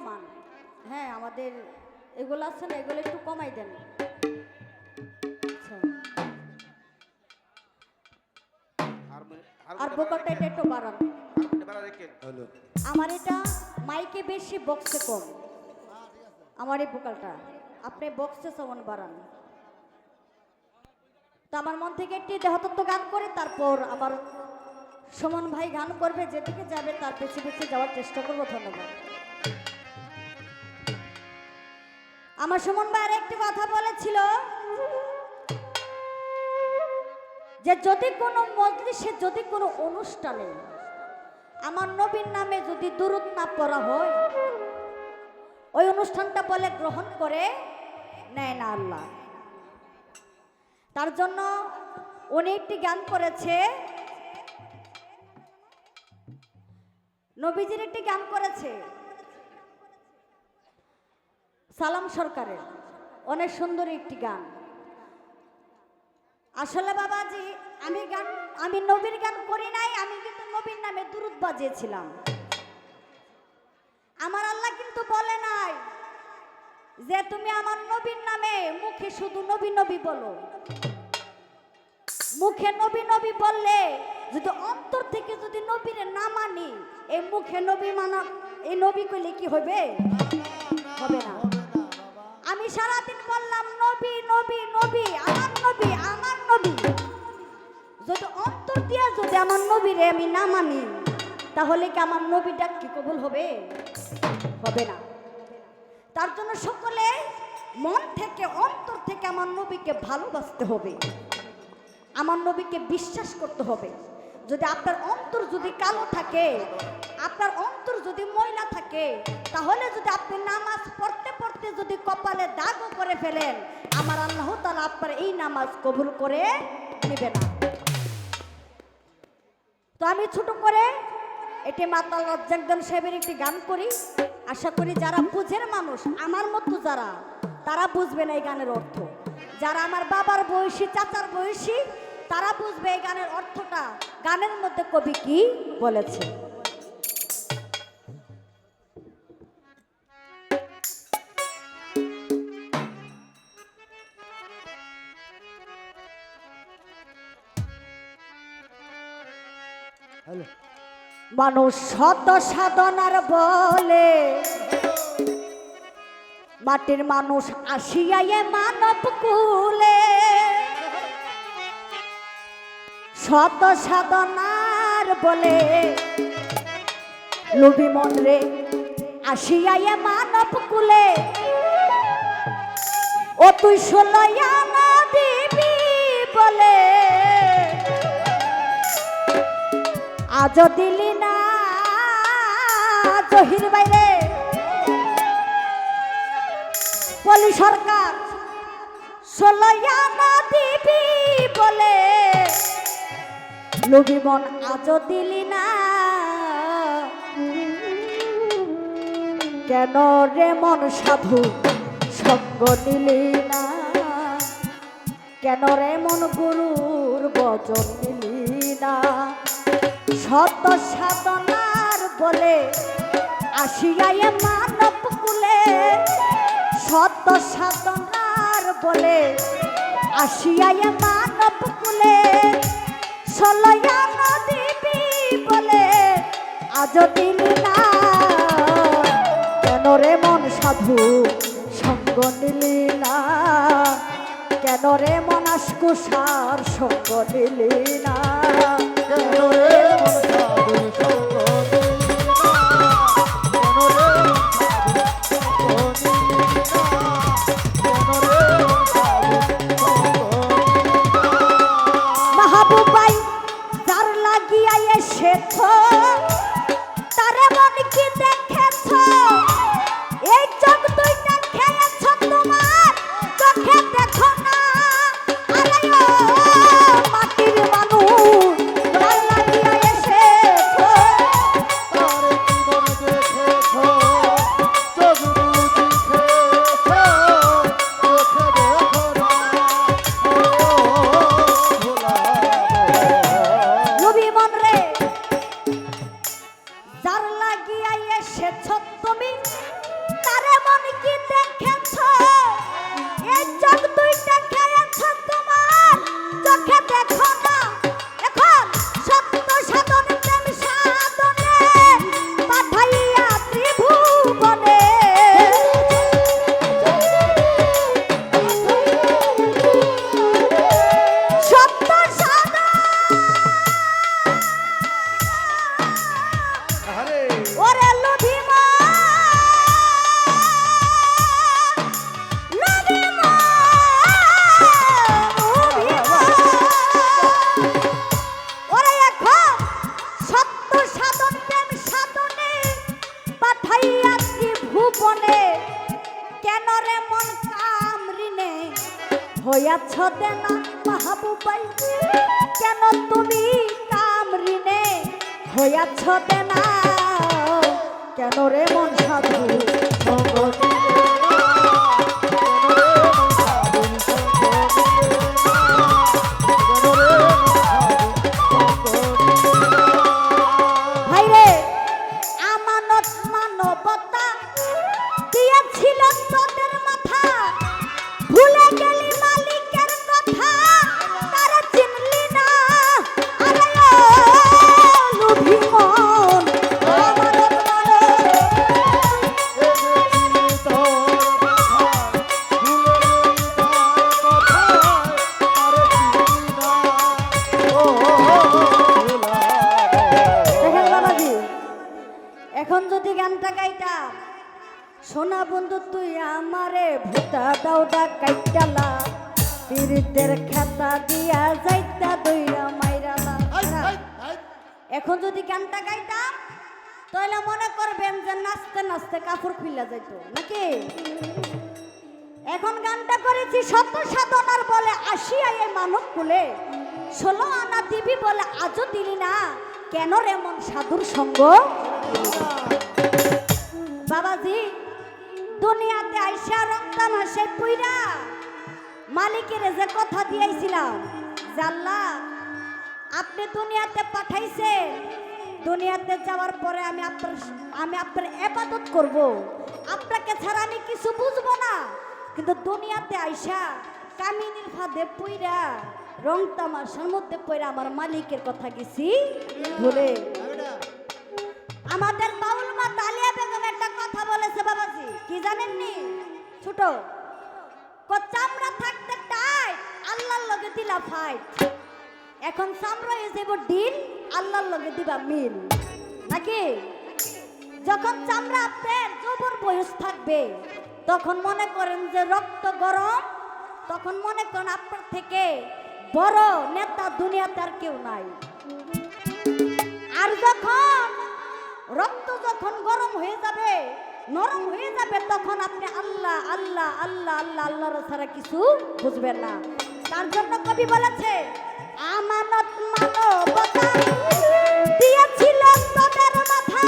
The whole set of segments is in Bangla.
কমান হ্যাঁ আমাদের এগুলো আছে না এগুলো একটু কমাই দেন। আচ্ছা। আর বোকালটা এটা একটু বাড়ান। আমার এটা মাইকে বেশি বক্সে কম। আমার এই বোকালটা আপনি বক্সে সমান বাড়ান। তো আমার মন থেকে একটি দেহতত্ত্ব গান করে তারপর আমার সুমন ভাই গান করবে যেদিকে যাবে তার পেছে পেছে যাওয়ার চেষ্টা করব। ধন্যবাদ। আমার সুমন ভাই আর একটি কথা বলেছিল যে যদি কোনো মজলিসে যদি কোনো অনুষ্ঠানে আমার নবীর নামে যদি দুরুদ না পড়া হয়, ওই অনুষ্ঠানটা বলে গ্রহণ করে নেয় না আল্লাহ। তার জন্য উনি একটি গান করেছে, নবীজির একটি গান করেছে। সালাম সরকারের অনেক সুন্দর একটি গান। আসলে বাবাজি, আমি গান, আমি নবীর গান করি নাই, আমি কিন্তু নবীর নামে দুরুদ বাজিয়েছিলাম। আমার আল্লাহ কিন্তু বলে নাই যে তুমি আমার নবীর নামে মুখে শুধু নবী নবী বলো। মুখে নবী নবী বললে যদি অন্তর থেকে যদি নবীর না এই মুখে নবী মানা, এই নবী কইলে কি হবে? হবে না। আমি সারাদিন বললাম, নবী নবী নবী, আমার নবী আমার নবী। যদি অন্তর দিয়া যদি আমার নবীরে আমি না মানি, তাহলে কি আমার নবী ডাক কি কবুল হবে? হবে না। তার জন্য সকলে মন থেকে, অন্তর থেকে আমার নবীকে ভালোবাসতে হবে। আমার নবীকে বিশ্বাস করতে হবে। যদি আপনার অন্তর যদি কালো থাকে, আপনার অন্তর যদি থাকে, তাহলে যদি আপনি নামাজ পড়তে পড়তে যদি কপালে দাগও করে ফেলেন, আমার আল্লাহ তালা আপনার এই নামাজ কবুল করে নেবে না। তো আমি ছোট করে এটি মাতাল রজ্জাকদন সাহেবের একটি গান করি। আশা করি যারা বুঝের মানুষ, আমার মতো যারা, তারা বুঝবে না এই গানের অর্থ। যারা আমার বাবার বয়সী, চাচার বয়সী, তারা বুঝবে এই গানের অর্থটা গানের মধ্যে কবি কি বলেছে। মানুষ শত সাধনার বলে, মাটির মানুষ আসিয়ায় মানব কুলে। শত সাধনার বলে লুবি মন রে আসিয়ায় মানব কুলে। ও তুই ষোলয়া আজ দিলি না, জহির বাইরে। বলি, সরকার ষোলয়া না দিবি বলে, লোভি মন আজ দিলি না। কেন রে মন সাধু সঙ্গ নিলি না? কেন রে মন গুরুর বচন নিলি না? শত সাধনার বলে আসিয়ায় মানব কুলে শত সাধনার বলে আসিয়ায় মানব কুলে, সলয়া নদীবি বলে, আজ দিলি না। কেন রে মন সাধু সঙ্গ নিলি না? কেন রে মনাস্কুসার সঙ্গ নিলি না? কেন রে মন সাধুর সঙ্গ সে ছত্র হইয়াছ দেনা কেন রে মন সাধু? পীড়িতের খেতা দিয়া যাইতা দইরা মাইরালা এখন যদি গানটা গাইতাম তাহলে মনে করবেন যে নাচতে নাচতে কাপড় খুলে যাইতো নাকি? এখন গানটা করেছি সত্য সাধনার বলে আসিয়া এই মানব কুলে। ষোলো আনা দিবি বলে আজও দিলি না কেন রে মন সাধুর সঙ্গ? বাবাজি দুনিয়াতে আইসা রক্তাম আসে পুইরা। মালিকের যে কথা দিয়েছিলাম জাল্লা আপনি দুনিয়াতে পাঠাইছে দুনিয়াতে যাওয়ার পরে আমি আপনার আমি আপনার এবাদত করব। আপনাকে ছাড়া আমি কিছু বুঝব না। কিন্তু দুনিয়াতে আইসা কামিনীর ফাঁদে পইরা, রং তামাশার মধ্যে পইরা আমার মালিকের কথা গেছি ভুলে। আমাদের বাউল মা তালিয়া বেগম একটা কথা বলেছে বাবাজি, কি জানেননি? ছোট। ক চামড়া থাকতে টাইট আল্লাহর লগে দিলা ফাইট এখন হয়ে যাব ডিল আল্লাহর লগে দিবা মিল। নাকি? যখন চামড়া আপনার জবর বয়স থাকবে, তখন মনে করেন যে রক্ত গরম, তখন মনে করেন আপনার থেকে বড় নেতা দুনিয়াতে আর কেউ নাই। আর যখন রক্ত যখন গরম হয়ে যাবে নরম হয়ে যাবে তখন আপনি আল্লাহ আল্লাহ আল্লাহ আল্লাহ, আল্লাহর ছাড়া কিছু বুঝবেন না। তার জন্য কবি বলেছে, আমানত মানবতা দিয়েছিল তোদের মাথা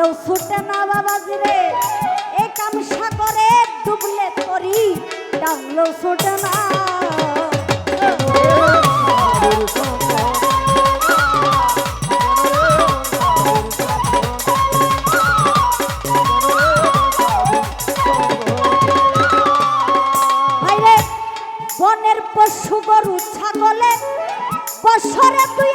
কামলেও ছুটে না বাবাজি রে। এ কাম সাগরে ডুবলে তরি কামলেও ছুটে না। বনের পশু গরু, ছাগলে বছরে তুই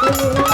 কেন রে